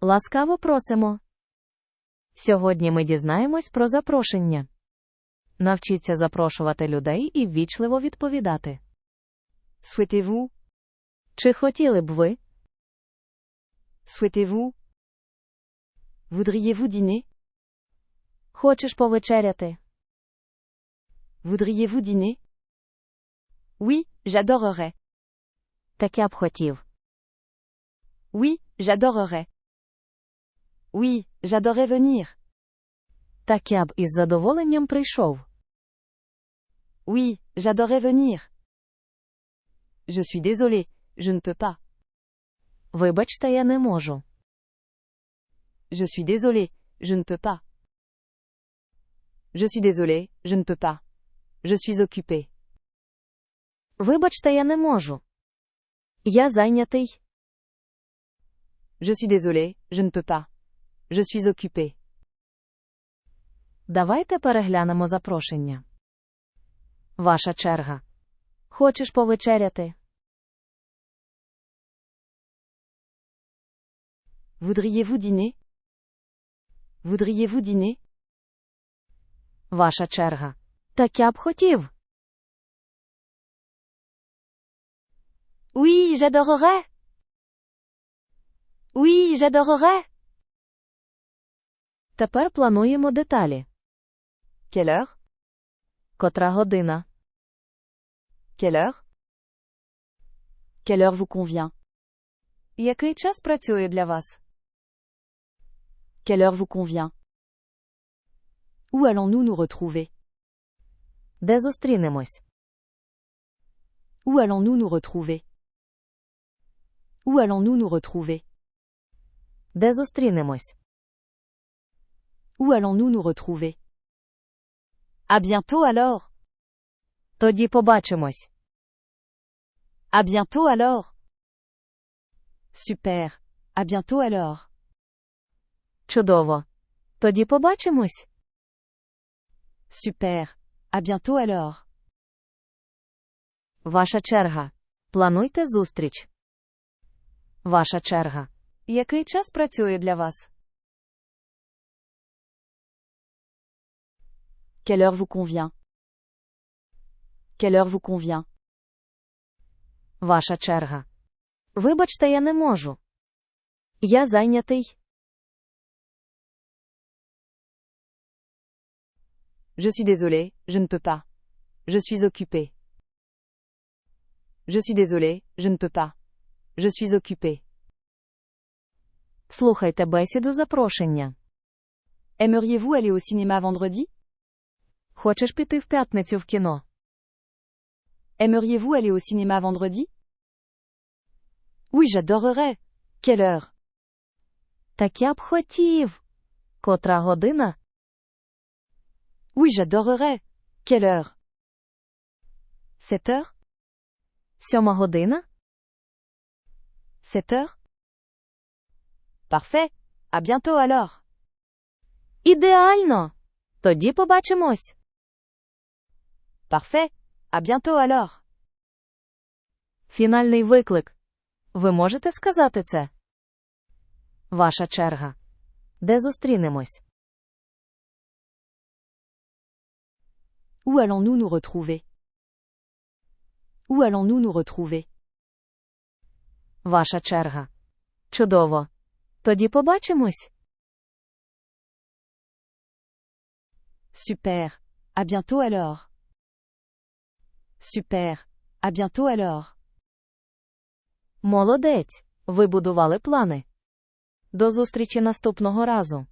Ласкаво просимо. Сьогодні ми дізнаємось про запрошення. Навчіться запрошувати людей і ввічливо відповідати. Souhaitez-vous Чи хотіли б ви? Souhaitez-vous Voudriez-vous dîner Хочеш повечеряти? Voudriez-vous dîner Oui, j'adorerais. Так я б хотів. Oui, j'adorerais. Oui, j'adorerais venir. Так я б із задоволенням прийшов. Oui, j'adorerais venir. Je suis désolé, je ne peux pas. Вибачте, я не можу. Je suis désolé, je ne peux pas. Je suis désolé, je ne peux pas. Je suis occupé. Вибачте, я не можу. Я зайнятий. Je suis désolé, je ne peux pas. Je suis occupé. Давайте переглянемо запрошення. Ваша черга. Хочеш повечеряти? Voudriez-vous dîner Voudriez-vous dîner Ваша черга. Так я б хотів. Oui, j'adorerais. Oui, j'adorerais. Тепер плануємо деталі. Quelle heure Котра година? Quelle heure Quelle heure vous convient Який час працює для вас? Quelle heure vous convient Où allons-nous nous retrouver Де зустрінемось? Où allons-nous nous retrouver Où allons-nous nous retrouver Де зустрінемось? Où allons-nous nous retrouver À bientôt alors Тоді побачимось. À bientôt alors Super. À bientôt alors Чудово. Тоді побачимось. Super. À bientôt alors Ваша черга. Плануйте зустріч. Ваша черга. Який час працює для вас? Quelle heure vous convient Quelle heure vous convient Ваша черга. Вибачте, я не можу. Я зайнятий. Je suis désolé, je ne peux pas. Je suis occupé. Je suis désolé, je ne peux pas. Je suis occupé. Слухайте бесіду запрошення. Aimeriez-vous aller au cinéma vendredi Хочеш піти в п'ятницю в кіно? Aimeriez-vous aller au cinéma vendredi Oui, j'adorerais. Quelle heure Так я б хотів. Котра година? Oui, j'adorerais. Quelle heure 7 heures Сьома година? 7 heures Parfait. À bientôt alors. Ідеально. Тоді побачимось. Parfait. À bientôt alors. Фінальний виклик. Ви можете сказати це? Ваша черга. Де зустрінемось? Où allons-nous nous retrouver Où allons-nous nous retrouver Ваша черга. Чудово. Тоді побачимось. Super. À bientôt alors. Super. À bientôt alors. Молодець. Ви будували плани. До зустрічі наступного разу.